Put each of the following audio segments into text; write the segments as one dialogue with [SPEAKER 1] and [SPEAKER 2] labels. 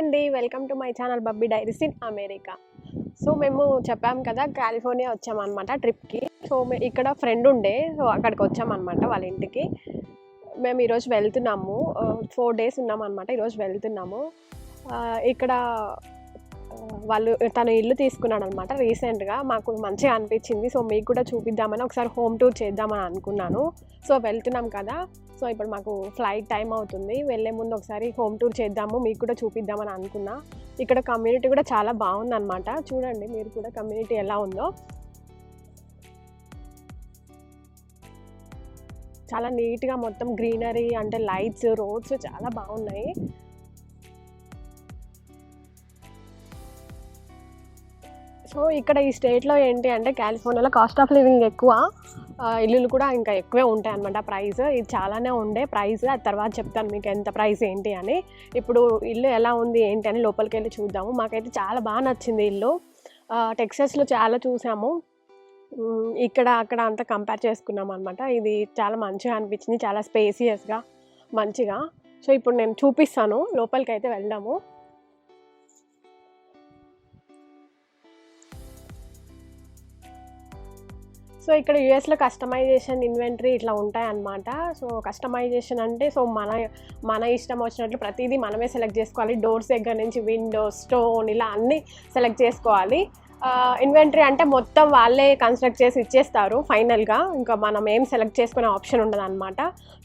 [SPEAKER 1] అండి. Welcome to my channel Babbi diaries in America. So మేము చెప్పాం కదా కాలిఫోర్నియా వచ్చామన్నమాట ట్రిప్కి. సో మే- ఇక్కడ ఫ్రెండ్ ఉండే సో అక్కడికి వచ్చామన్నమాట వాళ్ళ ఇంటికి. మేము ఈరోజు వెళ్తున్నాము. ఫోర్ డేస్ ఉన్నామన్నమాట ఈరోజు వెళ్తున్నాము. ఇక్కడ వాళ్ళు తన ఇల్లు తీసుకున్నాడు అనమాట రీసెంట్గా. మాకు మంచిగా అనిపించింది. సో మీకు కూడా చూపిద్దామని ఒకసారి హోమ్ టూర్ చేద్దామని అనుకున్నాను. సో వెళ్తున్నాం కదా. సో ఇప్పుడు మాకు ఫ్లైట్ టైం అవుతుంది. వెళ్ళే ముందు ఒకసారి హోమ్ టూర్ చేద్దాము. మీకు కూడా చూపిద్దామని అనుకున్నా. ఇక్కడ కమ్యూనిటీ కూడా చాలా బాగుందన్నమాట చూడండి మీరు కూడా కమ్యూనిటీ ఎలా ఉందో. చాలా నీట్గా మొత్తం గ్రీనరీ అంటే లైట్స్ రోడ్స్ చాలా బాగున్నాయి. సో ఇక్కడ ఈ స్టేట్లో ఏంటి అంటే కాలిఫోర్నియాలో కాస్ట్ ఆఫ్ లివింగ్ ఎక్కువ. ఇల్లులు కూడా ఇంకా ఎక్కువే ఉంటాయి అనమాట ప్రైస్ ఇది చాలానే ఉండే. ప్రైస్ ఆ తర్వాత చెప్తాను మీకు ఎంత ప్రైస్ ఏంటి అని. ఇప్పుడు ఇల్లు ఎలా ఉంది ఏంటి అని లోపలికి వెళ్ళి చూద్దాము. మాకైతే చాలా బాగా నచ్చింది ఇల్లు. ఆ, టెక్సస్లో చాలా చూసాము. ఇక్కడ అక్కడ అంతా కంపేర్ చేసుకున్నాం అనమాట ఇది చాలా మంచిగా అనిపించింది. చాలా స్పేసియస్గా మంచిగా. సో ఇప్పుడు నేను చూపిస్తాను. లోపలికి అయితే వెళ్దాము. సో ఇక్కడ యూఎస్లో కస్టమైజేషన్ ఇన్వెంటరీ ఇట్లా ఉంటాయన్నమాట. సో కస్టమైజేషన్ అంటే సో మన మన ఇష్టం వచ్చినట్లు ప్రతిదీ మనమే సెలెక్ట్ చేసుకోవాలి. డోర్స్ దగ్గర నుంచి విండోస్ స్టోన్ ఇలా అన్నీ సెలెక్ట్ చేసుకోవాలి. ఇన్వెంటరీ అంటే మొత్తం వాళ్ళే కన్స్ట్రక్ట్ చేసి ఇచ్చేస్తారు ఫైనల్గా ఇంకా మనం ఏం సెలెక్ట్ చేసుకునే ఆప్షన్ ఉండదు అనమాట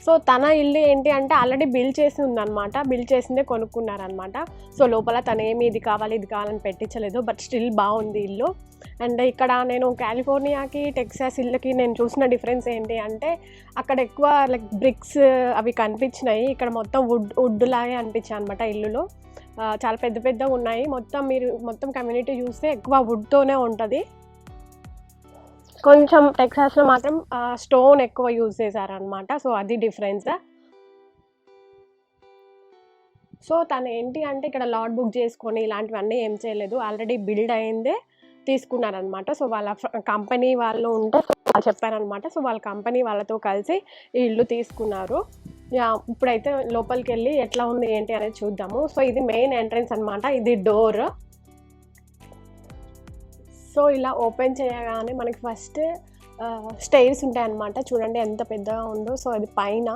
[SPEAKER 1] సో తన ఇల్లు ఏంటి అంటే ఆల్రెడీ బిల్ చేసి ఉందన్నమాట. బిల్ చేసిందే కొనుక్కున్నారనమాట సో లోపల తను ఏమి ఇది కావాలి ఇది కావాలని పెట్టించలేదు. బట్ స్టిల్ బాగుంది ఇల్లు. అండ్ ఇక్కడ నేను కాలిఫోర్నియాకి టెక్సాస్ ఇళ్ళకి నేను చూసిన డిఫరెన్స్ ఏంటి అంటే అక్కడ ఎక్కువ లైక్ బ్రిక్స్ అవి కనిపించినాయి. ఇక్కడ మొత్తం వుడ్ వుడ్ లాగే అనిపించాయి అనమాట ఇల్లులో. చాలా పెద్ద పెద్దగా ఉన్నాయి. మొత్తం మీరు మొత్తం కమ్యూనిటీ చూస్తే ఎక్కువ వుడ్తోనే ఉంటుంది. కొంచెం టెక్సాస్లో మాత్రం స్టోన్ ఎక్కువ యూజ్ చేశారనమాట సో అది డిఫరెన్స్ సో తను ఏంటి అంటే ఇక్కడ లాట్ బుక్ చేసుకొని ఇలాంటివన్నీ ఏం చేయలేదు. ఆల్రెడీ బిల్డ్ అయిందే తీసుకున్నారనమాట సో వాళ్ళ కంపెనీ వాళ్ళు ఉంటే వాళ్ళు చెప్పారనమాట సో వాళ్ళ కంపెనీ వాళ్ళతో కలిసి ఈ ఇల్లు తీసుకున్నారు. యా ఇప్పుడైతే లోపలికి వెళ్ళి ఎట్లా ఉంది ఏంటి అనేది చూద్దాము. సో ఇది మెయిన్ ఎంట్రన్స్ అనమాట ఇది డోర్ సో ఇలా ఓపెన్ చేయగానే మనకి ఫస్ట్ స్టైర్స్ ఉంటాయి అనమాట చూడండి ఎంత పెద్దగా ఉందో. సో అది పైన.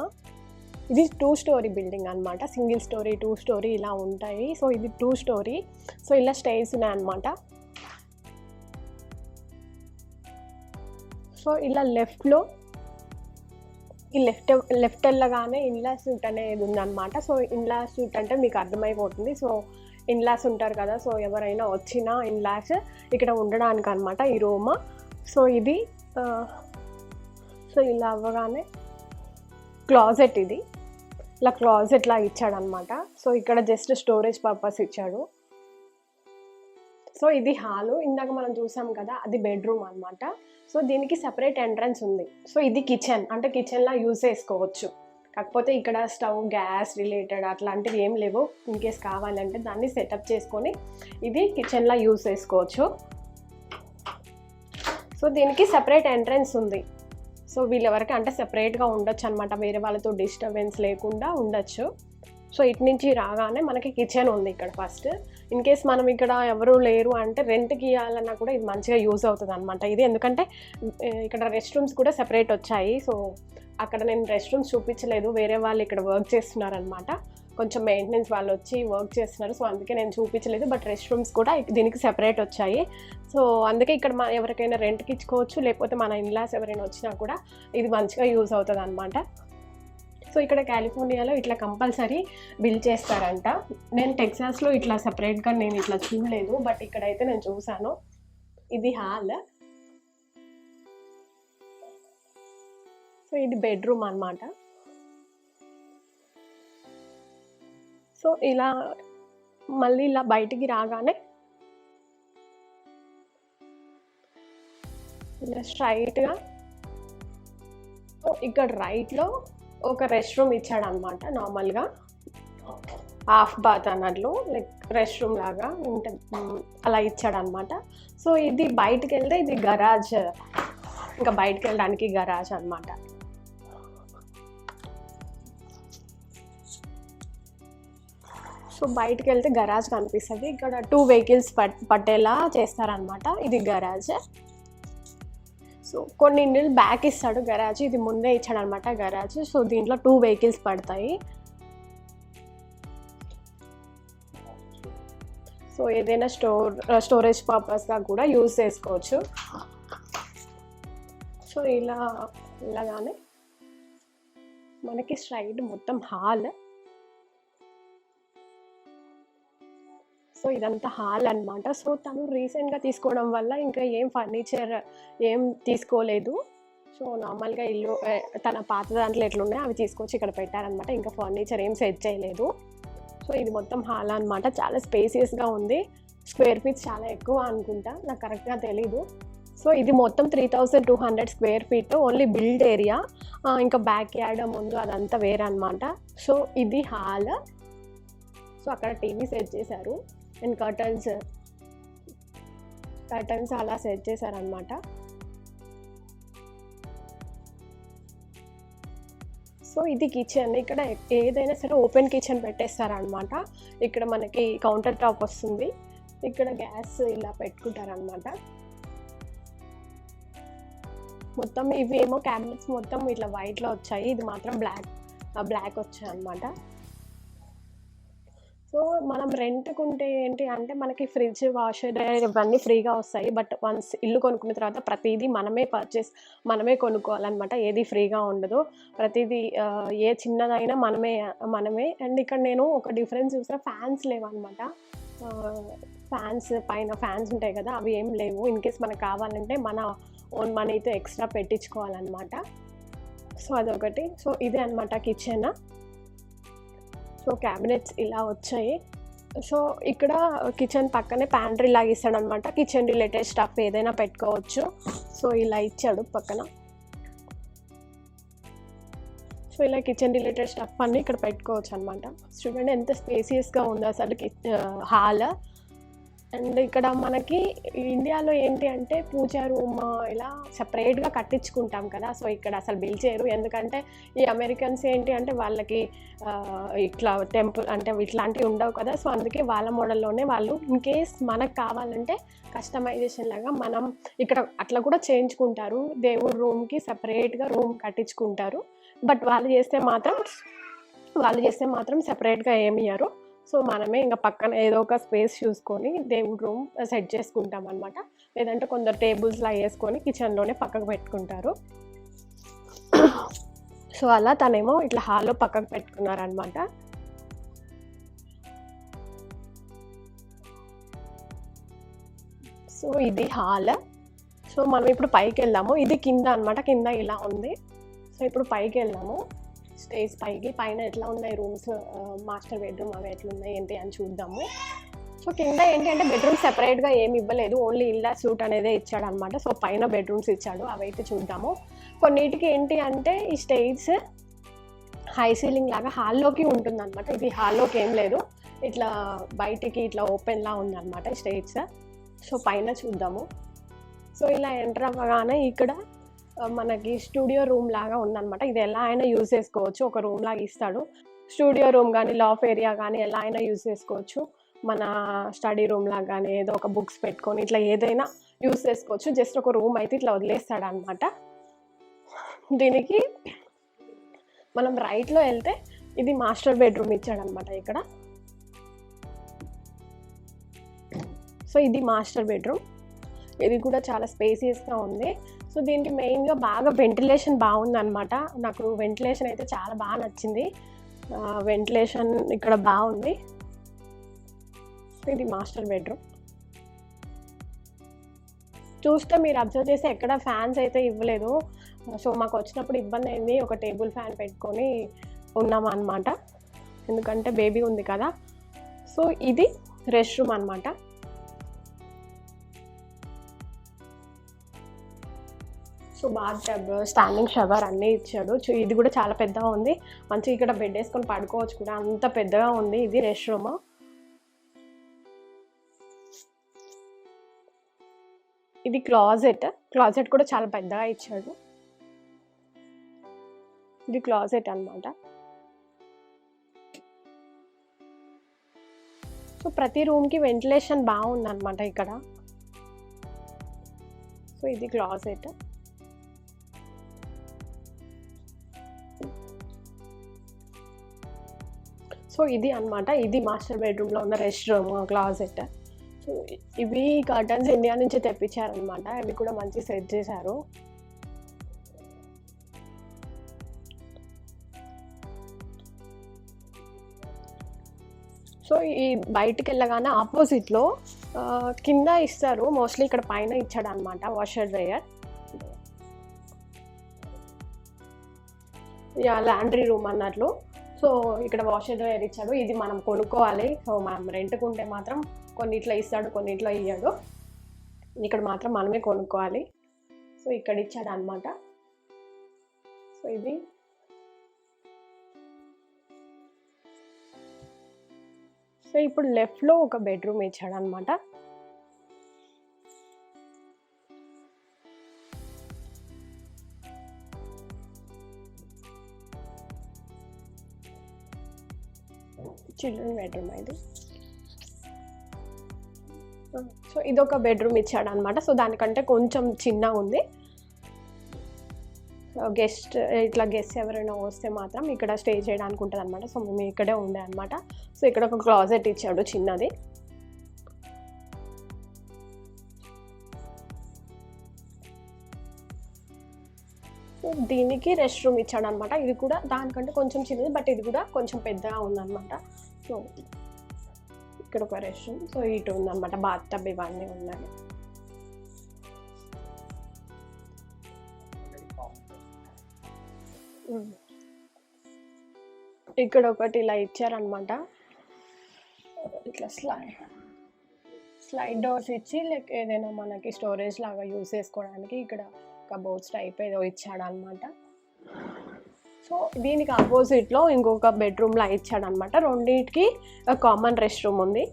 [SPEAKER 1] ఇది టూ స్టోరీ బిల్డింగ్ అనమాట సింగిల్ స్టోరీ టూ స్టోరీ ఇలా ఉంటాయి. సో ఇది టూ స్టోరీ సో ఇలా స్టైర్స్ ఉన్నాయన్నమాట సో ఇలా లెఫ్ట్లో ఈ లెఫ్ట్ లెఫ్ట్ వెళ్ళగానే ఇన్లా సూట్ అనేది ఉందన్నమాట. సో ఇన్లా సూట్ అంటే మీకు అర్థమైపోతుంది. సో ఇన్లాస్ ఉంటారు కదా సో ఎవరైనా వచ్చినా ఇన్లాస్ ఇక్కడ ఉండడానికి అనమాట ఈ రూమ్. సో ఇది సో ఇలా అవ్వగానే క్లాజెట్ ఇది. ఇలా క్లాజెట్ లా ఇచ్చాడనమాట సో ఇక్కడ జస్ట్ స్టోరేజ్ పర్పస్ ఇచ్చాడు. సో ఇది హాలు. ఇందాక మనం చూసాం కదా అది బెడ్రూమ్ అన్నమాట. సో దీనికి సెపరేట్ ఎంట్రన్స్ ఉంది. సో ఇది కిచెన్. అంటే కిచెన్లా యూజ్ చేసుకోవచ్చు. కాకపోతే ఇక్కడ స్టవ్ గ్యాస్ రిలేటెడ్ అట్లాంటివి ఏం లేవు. ఇన్ కేస్ కావాలంటే దాన్ని సెటప్ చేసుకొని ఇది కిచెన్లా యూజ్ చేసుకోవచ్చు. సో దీనికి సెపరేట్ ఎంట్రన్స్ ఉంది. సో వీళ్ళెవరికి అంటే సెపరేట్గా ఉండొచ్చు అనమాట వేరే వాళ్ళతో డిస్టర్బెన్స్ లేకుండా ఉండొచ్చు. సో ఇటు నుంచి రాగానే మనకి కిచెన్ ఉంది ఇక్కడ ఫస్ట్ ఇన్ కేస్ మనం ఇక్కడ ఎవరు లేరు అంటే రెంట్కి ఇవ్వాలన్నా కూడా ఇది మంచిగా యూజ్ అవుతుంది అనమాట ఇది ఎందుకంటే ఇక్కడ రెస్ట్ రూమ్స్ కూడా సెపరేట్ వచ్చాయి. సో అక్కడ నేను రెస్ట్ రూమ్స్ చూపించలేదు. వేరే వాళ్ళు ఇక్కడ వర్క్ చేస్తున్నారనమాట కొంచెం మెయింటెనెన్స్ వాళ్ళు వచ్చి వర్క్ చేస్తున్నారు. సో అందుకే నేను చూపించలేదు. బట్ రెస్ట్ రూమ్స్ కూడా దీనికి సెపరేట్ వచ్చాయి. సో అందుకే ఇక్కడ మన ఎవరికైనా రెంట్కి ఇచ్చుకోవచ్చు. లేకపోతే మన ఇన్లాస్ ఎవరైనా వచ్చినా కూడా ఇది మంచిగా యూజ్ అవుతుంది అనమాట సో ఇక్కడ కాలిఫోర్నియాలో ఇట్లా కంపల్సరీ బిల్ చేస్తారంట. నేను టెక్సాస్లో ఇట్లా సపరేట్గా నేను ఇట్లా చూడలేదు బట్ ఇక్కడైతే నేను చూసాను ఇది హాల్. సో ఇది బెడ్రూమ్ అన్నమాట. సో ఇలా మళ్ళీ ఇలా బయటికి రాగానే ఇలా స్ట్రైట్గా ఇక్కడ రైట్లో ఒక రెస్ట్ రూమ్ ఇచ్చాడు అనమాట నార్మల్గా హాఫ్ బాత్ అన్నట్లు లైక్ రెస్ట్ రూమ్ లాగా ఉంటే అలా ఇచ్చాడు అనమాట సో ఇది బయటికి వెళ్తే ఇది గరాజ్ ఇంకా బయటికి వెళ్ళడానికి గరాజ్ అన్నమాట. సో బయటకు వెళ్తే గరాజ్ కనిపిస్తుంది. ఇక్కడ టూ వెహికల్స్ పట్ పట్టేలా చేస్తారనమాట ఇది గరాజ్ సో కొన్ని ఇండియన్ బ్యాక్ ఇస్తాడు గరాజ్ ఇది ముందే ఇచ్చాడు అనమాట గరాజ్ సో దీంట్లో టూ వెహికల్స్ పడతాయి. సో ఏదైనా స్టోర్ స్టోరేజ్ పర్పస్గా కూడా యూజ్ చేసుకోవచ్చు. సో ఇలా ఇలాగానే మనకి స్ట్రైట్ మొత్తం హాల్ సో ఇదంతా హాల్ అనమాట సో తను రీసెంట్గా తీసుకోవడం వల్ల ఇంకా ఏం ఫర్నిచర్ ఏం తీసుకోలేదు. సో నార్మల్గా ఇల్లు తన పాత దాంట్లో ఎట్లున్నాయో అవి తీసుకొచ్చి ఇక్కడ పెట్టారనమాట ఇంకా ఫర్నిచర్ ఏం సెట్ చేయలేదు. సో ఇది మొత్తం హాల్ అనమాట చాలా స్పేసియస్గా ఉంది. స్క్వేర్ ఫీట్స్ చాలా ఎక్కువ అనుకుంటా. నాకు కరెక్ట్గా తెలీదు. సో ఇది మొత్తం three thousand two hundred square feet only build area. ఇంకా బ్యాక్ యార్డ్ ముందు అదంతా వేరే అనమాట సో ఇది హాల్. సో అక్కడ టీవీ సెట్ చేశారు. And curtains. కర్టన్స్ అలా సెట్ చేశారనమాట సో ఇది కిచెన్. ఇక్కడ ఏదైనా సరే ఓపెన్ కిచెన్ పెట్టేస్తారనమాట ఇక్కడ మనకి కౌంటర్ టాప్ వస్తుంది. ఇక్కడ గ్యాస్ ఇలా పెట్టుకుంటారనమాట మొత్తం ఇవి ఏమో క్యాబినెట్స్ మొత్తం ఇట్లా వైట్లో వచ్చాయి. ఇది మాత్రం బ్లాక్ బ్లాక్ వచ్చాయి అనమాట సో మనం రెంట్కి ఉంటే ఏంటి అంటే మనకి ఫ్రిడ్జ్ వాషర్ ఇవన్నీ ఫ్రీగా వస్తాయి. బట్ వన్స్ ఇల్లు కొనుక్కున్న తర్వాత ప్రతిదీ మనమే పర్చేస్ మనమే కొనుక్కోవాలన్నమాట. ఏది ఫ్రీగా ఉండదు. ప్రతిదీ ఏ చిన్నదైనా మనమే మనమే. అండ్ ఇక్కడ నేను ఒక డిఫరెన్స్ చూసిన ఫ్యాన్స్ లేవన్నమాట. ఫ్యాన్స్ పైన ఫ్యాన్స్ ఉంటాయి కదా అవి ఏం లేవు. ఇన్ కేస్ మనకు కావాలంటే మన ఓన్ మనీతో ఎక్స్ట్రా పెట్టించుకోవాలన్నమాట. సో అదొకటి. సో ఇదే అనమాట కిచెన్. సో క్యాబినెట్స్ ఇలా వచ్చాయి. సో ఇక్కడ కిచెన్ పక్కనే ప్యాంట్రీ లాగా ఇస్తాడు అనమాట కిచెన్ రిలేటెడ్ స్టఫ్ ఏదైనా పెట్టుకోవచ్చు. సో ఇలా ఇచ్చాడు పక్కన. సో ఇలా కిచెన్ రిలేటెడ్ స్టఫ్ అన్నీ ఇక్కడ పెట్టుకోవచ్చు అనమాట చూడండి ఎంత స్పేసియస్గా ఉందో అసలు హాల్ అండ్ ఇక్కడ మనకి ఇండియాలో ఏంటి అంటే పూజ రూమ్ ఇలా సపరేట్గా కట్టించుకుంటాం కదా. సో ఇక్కడ అసలు బిల్ చేయరు. ఎందుకంటే ఈ అమెరికన్స్ ఏంటి అంటే వాళ్ళకి ఇట్లా టెంపుల్ అంటే ఇట్లాంటివి ఉండవు కదా. సో అందుకే వాళ్ళ మోడల్లోనే వాళ్ళు ఇన్ కేస్ మనకు కావాలంటే కస్టమైజేషన్ లాగా మనం ఇక్కడ అట్లా కూడా చేయించుకుంటారు. దేవుడు రూమ్కి సపరేట్గా రూమ్ కట్టించుకుంటారు. బట్ వాళ్ళు చేస్తే మాత్రం వాళ్ళు చేస్తే మాత్రం సపరేట్గా ఏమి ఇయ్యరు. సో మనమే ఇంకా పక్కన ఏదో ఒక స్పేస్ చూసుకొని దేవుడి రూమ్ సెట్ చేసుకుంటాం అనమాట లేదంటే కొందరు టేబుల్స్లా వేసుకొని కిచెన్లోనే పక్కకు పెట్టుకుంటారు. సో అలా తనేమో ఇట్లా హాల్లో పక్కకు పెట్టుకున్నారనమాట సో ఇది హాల్. సో మనం ఇప్పుడు పైకి వెళ్దాము ఇది కింద అన్నమాట. కింద ఇలా ఉంది. సో ఇప్పుడు పైకి వెళ్దాము స్టేజ్ పైకి పైన ఎట్లా ఉన్నాయి రూమ్స్? మాస్టర్ బెడ్రూమ్ అవి ఎట్లా ఉన్నాయి ఏంటి అని చూద్దాము. సో కింద ఏంటి అంటే బెడ్రూమ్ సెపరేట్గా ఏమి ఇవ్వలేదు. ఓన్లీ ఇల్లా సూట్ అనేదే ఇచ్చాడు అనమాట సో పైన బెడ్రూమ్స్ ఇచ్చాడు. అవైతే చూద్దాము. కొన్నిటికి ఏంటి అంటే ఈ స్టేజ్ హై సీలింగ్ లాగా హాల్లోకి ఉంటుంది అనమాట ఇది హాల్లోకి ఏం లేదు. ఇట్లా బయటికి ఇట్లా ఓపెన్లా ఉందన్నమాట స్టేజ్. సో పైన చూద్దాము. సో ఇలా ఎంటర్ అవ్వగానే ఇక్కడ మనకి స్టూడియో రూమ్ లాగా ఉందన్నమాట. ఇది ఎలా అయినా యూజ్ చేసుకోవచ్చు. ఒక రూమ్ లాగా ఇస్తాడు. స్టూడియో రూమ్ కానీ లాఫ్ ఏరియా కానీ ఎలా అయినా యూజ్ చేసుకోవచ్చు. మన స్టడీ రూమ్ లాగా కానీ ఏదో ఒక బుక్స్ పెట్టుకొని ఇట్లా ఏదైనా యూజ్ చేసుకోవచ్చు. జస్ట్ ఒక రూమ్ అయితే ఇట్లా వదిలేస్తాడు అనమాట దీనికి మనం రైట్లో వెళ్తే ఇది మాస్టర్ బెడ్రూమ్ ఇచ్చాడనమాట ఇక్కడ. సో ఇది మాస్టర్ బెడ్రూమ్. ఇది కూడా చాలా స్పేసియస్గా ఉంది. సో దీనికి మెయిన్గా బాగా వెంటిలేషన్ బాగుందన్నమాట. నాకు వెంటిలేషన్ అయితే చాలా బాగా నచ్చింది. వెంటిలేషన్ ఇక్కడ బాగుంది. సో ఇది మాస్టర్ బెడ్రూమ్ చూస్తే మీరు అబ్జర్వ్ చేస్తే ఎక్కడ ఫ్యాన్స్ అయితే ఇవ్వలేదు. సో మాకు వచ్చినప్పుడు ఇబ్బంది అయింది. ఒక టేబుల్ ఫ్యాన్ పెట్టుకొని ఉన్నాం అనమాట ఎందుకంటే బేబీ ఉంది కదా. సో ఇది రెస్ట్ రూమ్ అనమాట so bath tub standing shower అన్నీ ఇచ్చాడు. ఇది కూడా చాలా పెద్దగా ఉంది. మంచిగా ఇక్కడ బెడ్ వేసుకొని పడుకోవచ్చు కూడా. అంత పెద్దగా ఉంది. ఇది రెస్ట్ రూమ్ ఇది క్లాజెట్ క్లాజెట్ కూడా చాలా పెద్దగా ఇచ్చాడు. ఇది క్లాజెట్ అన్నమాట. సో ప్రతి రూమ్కి వెంటిలేషన్ బాగుందన్నమాట ఇక్కడ. సో ఇది క్లాజెట్ సో ఇది అన్నమాట. ఇది మాస్టర్ బెడ్రూమ్లో ఉన్న రెస్ట్ రూమ్ క్లాజెట్ సో ఇవి కర్టన్స్ ఇండియా నుంచి తెప్పించారనమాట ఇవి కూడా మంచి సెట్ చేశారు. సో ఈ బయటికి వెళ్ళగానే ఆపోజిట్లో కింద ఇస్తారు. మోస్ట్లీ ఇక్కడ పైన ఇచ్చాడు అనమాట washer dryer yeah laundry room అన్నట్లు. సో ఇక్కడ వాషర్ డ్రైయర్ ఇచ్చాడు. ఇది మనం కొనుక్కోవాలి. సో మనం రెంట్కి ఉంటే మాత్రం కొన్నిట్లో ఇస్తాడు కొన్నిట్లో ఇయ్యాడు. ఇక్కడ మాత్రం మనమే కొనుక్కోవాలి. సో ఇక్కడ ఇచ్చాడు అనమాట సో ఇది. సో ఇప్పుడు లెఫ్ట్లో ఒక బెడ్రూమ్ ఇచ్చాడు అనమాట చిల్డ్రన్ బెడ్రూమ్ ఇది. సో ఇదొక బెడ్రూమ్ ఇచ్చాడు అనమాట సో దానికంటే కొంచెం చిన్నగా ఉంది. గెస్ట్ ఇట్లా గెస్ట్ ఎవరైనా వస్తే మాత్రం ఇక్కడ స్టే చేయడానికి ఉంటుంది అనమాట సో మేము ఇక్కడే ఉండే అనమాట. సో ఇక్కడ ఒక క్లాజెట్ ఇచ్చాడు చిన్నది. దీనికి రెస్ట్ రూమ్ ఇచ్చాడు అనమాట ఇది కూడా దానికంటే కొంచెం చిన్నది బట్ ఇది కూడా కొంచెం పెద్దగా ఉందన్నమాట సో ఇక్కడ ఒక రెస్ట్ రూమ్ సో ఇటు ఉందన్నమాట. బాత్ టబ్ ఇవన్నీ ఉన్నాయి. ఇక్కడ ఒకటి ఇలా ఇచ్చారనమాట ఇట్లా స్లైడ్ స్లైడ్ డోర్స్ ఇచ్చి లైక్ ఏదైనా మనకి స్టోరేజ్ లాగా యూస్ చేసుకోవడానికి ఇక్కడ కబోర్డ్స్ టైప్ ఏదో ఇచ్చాడనమాట సో దీనికి ఆపోజిట్లో ఇంకొక బెడ్రూమ్లా ఇచ్చాడనమాట రెండింటికి కామన్ రెస్ట్ రూమ్ ఉంది.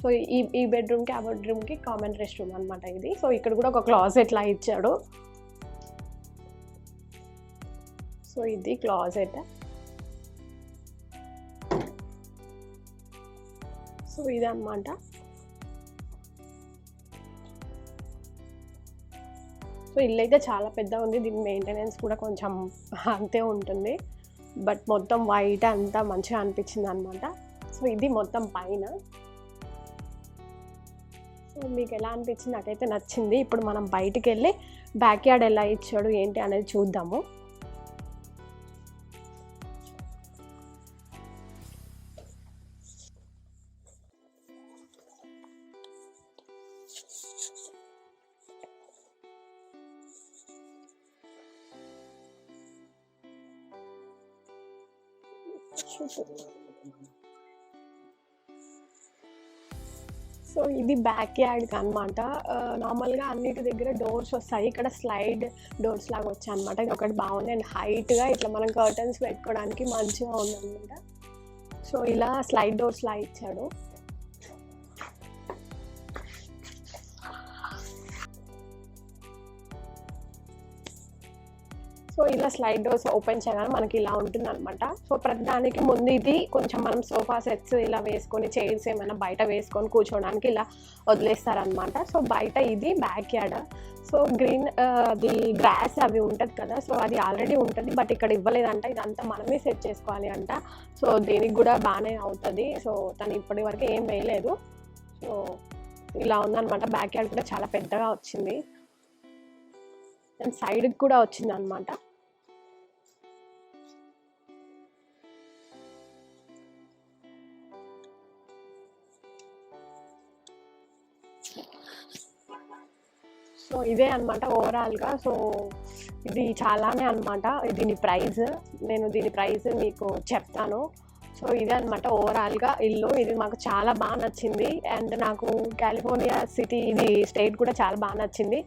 [SPEAKER 1] సో ఈ ఈ బెడ్రూమ్కి ఆ బెడ్రూమ్కి కామన్ రెస్ట్ రూమ్ అనమాట ఇది. సో ఇక్కడ కూడా ఒక క్లాజెట్లా ఇచ్చాడు. సో ఇది క్లాజెట్ సో ఇదన్నమాట. సో ఇల్లు అయితే చాలా పెద్ద ఉంది. దీని మెయింటెనెన్స్ కూడా కొంచెం అంతే ఉంటుంది. బట్ మొత్తం వైట్ అంతా మంచిగా అనిపించింది అనమాట సో ఇది మొత్తం పైన. సో మీకు ఎలా అనిపించింది? నాకైతే నచ్చింది. ఇప్పుడు మనం బయటికి వెళ్ళి బ్యాక్ యార్డ్ ఎలా ఇచ్చాడు ఏంటి అనేది చూద్దాము. సో ఇది బ్యాక్ యార్డ్ అనమాట నార్మల్గా అన్నిటి దగ్గర డోర్స్ వస్తాయి. ఇక్కడ స్లైడ్ డోర్స్ లాగా వచ్చాయి అనమాట ఇది ఒకటి బాగుంది. అండ్ హైట్గా ఇట్లా మనం కర్టన్స్ పెట్టుకోవడానికి మంచిగా ఉందన్నమాట. సో ఇలా స్లైడ్ డోర్స్ లా ఇచ్చాడు. సో ఇలా స్లైడ్ డోర్స్ ఓపెన్ చేయగానే మనకి ఇలా ఉంటుంది అనమాట సో ప్రతిదానికి ముందు ఇది కొంచెం మనం సోఫా సెట్స్ ఇలా వేసుకొని చైర్స్ ఏమైనా బయట వేసుకొని కూర్చోడానికి ఇలా వదిలేస్తారనమాట సో బయట ఇది బ్యాక్ యార్డ్ సో గ్రీన్ అది గ్రాస్ అవి ఉంటుంది కదా సో అది ఆల్రెడీ ఉంటుంది బట్ ఇక్కడ ఇవ్వలేదంట. ఇదంతా మనమే సెట్ చేసుకోవాలి అంట. సో దీనికి కూడా బాగానే అవుతుంది. సో తను ఇప్పటి వరకు ఏం వేయలేదు. సో ఇలా ఉందనమాట బ్యాక్ యార్డ్ కూడా చాలా పెద్దగా వచ్చింది. అండ్ సైడ్కి కూడా వచ్చింది అనమాట సో ఇదే అనమాట ఓవరాల్గా సో ఇది చాలానే అనమాట దీని ప్రైస్ నేను దీని ప్రైస్ మీకు చెప్తాను. సో ఇదే అనమాట ఓవరాల్గా ఇల్లు. ఇది మాకు చాలా బాగా నచ్చింది. అండ్ నాకు కాలిఫోర్నియా సిటీ ఇది స్టేట్ కూడా చాలా బాగా నచ్చింది.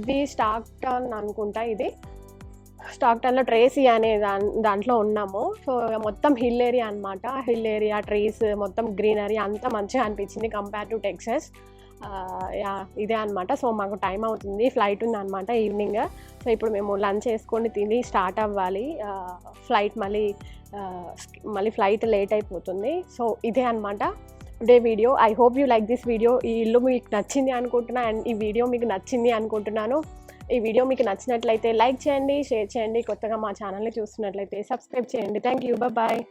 [SPEAKER 1] ఇది స్టాక్ టౌన్ అనుకుంటా ఇది. స్టాక్ టర్న్లో ట్రేసీ అనే దాని దాంట్లో ఉన్నాము. సో మొత్తం హిల్ ఏరియా అనమాట హిల్ ఏరియా ట్రీస్ మొత్తం గ్రీనరీ అంతా మంచిగా అనిపించింది కంపేర్ టు టెక్సస్ యా ఇదే అనమాట సో మాకు టైం అవుతుంది. ఫ్లైట్ ఉంది అనమాట ఈవినింగ్. సో ఇప్పుడు మేము లంచ్ వేసుకొని తిని స్టార్ట్ అవ్వాలి. ఫ్లైట్ మళ్ళీ మళ్ళీ ఫ్లైట్ లేట్ అయిపోతుంది. సో ఇదే అనమాట day video. I hope you like this video. ఈ ఇల్లు మీకు నచ్చింది అనుకుంటున్నా అండ్ ఈ వీడియో మీకు నచ్చింది అనుకుంటున్నాను. ఈ వీడియో మీకు నచ్చినట్లయితే లైక్ చేయండి షేర్ చేయండి. కొత్తగా మా ఛానల్ని చూస్తున్నట్లయితే సబ్స్క్రైబ్ చేయండి. Thank you bye